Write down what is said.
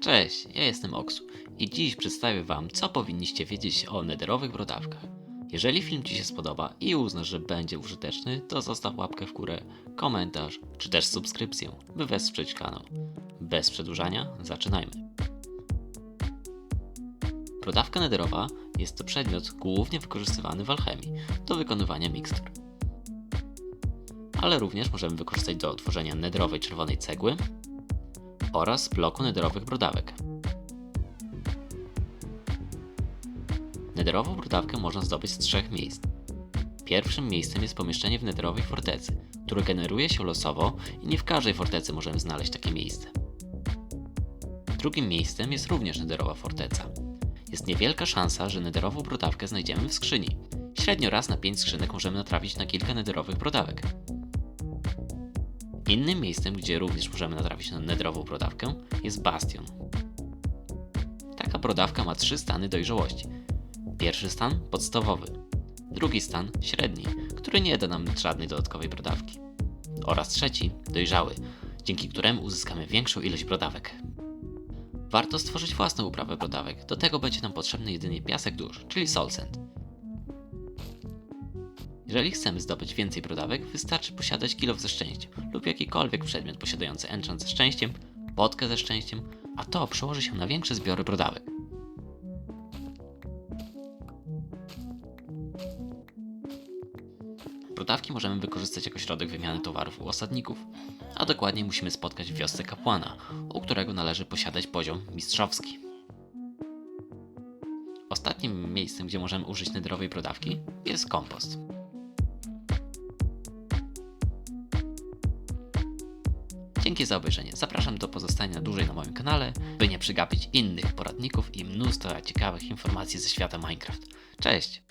Cześć, ja jestem Oksu i dziś przedstawię Wam, co powinniście wiedzieć o nederowych brodawkach. Jeżeli film Ci się spodoba i uznasz, że będzie użyteczny, to zostaw łapkę w górę, komentarz czy też subskrypcję, by wesprzeć kanał. Bez przedłużania, zaczynajmy. Brodawka nederowa jest to przedmiot głównie wykorzystywany w alchemii do wykonywania mikstur. Ale również możemy wykorzystać do tworzenia nederowej czerwonej cegły, oraz bloku nederowych brodawek. Nederową brodawkę można zdobyć z trzech miejsc. Pierwszym miejscem jest pomieszczenie w nederowej fortecy, które generuje się losowo i nie w każdej fortecy możemy znaleźć takie miejsce. Drugim miejscem jest również nederowa forteca. Jest niewielka szansa, że nederową brodawkę znajdziemy w skrzyni. Średnio raz na 5 skrzynek możemy natrafić na kilka nederowych brodawek. Innym miejscem, gdzie również możemy natrafić na nedrową brodawkę, jest bastion. Taka brodawka ma trzy stany dojrzałości. Pierwszy stan podstawowy, drugi stan średni, który nie da nam żadnej dodatkowej brodawki, oraz trzeci dojrzały, dzięki któremu uzyskamy większą ilość brodawek. Warto stworzyć własną uprawę brodawek, do tego będzie nam potrzebny jedynie piasek dusz, czyli soul sand. Jeżeli chcemy zdobyć więcej brodawek, wystarczy posiadać kilof ze szczęściem lub jakikolwiek przedmiot posiadający enchant ze szczęściem, potkę ze szczęściem, a to przełoży się na większe zbiory brodawek. Brodawki możemy wykorzystać jako środek wymiany towarów u osadników, a dokładniej musimy spotkać w wiosce kapłana, u którego należy posiadać poziom mistrzowski. Ostatnim miejscem, gdzie możemy użyć nederowej brodawki jest kompost. Dzięki za obejrzenie. Zapraszam do pozostania dłużej na moim kanale, by nie przegapić innych poradników i mnóstwa ciekawych informacji ze świata Minecraft. Cześć!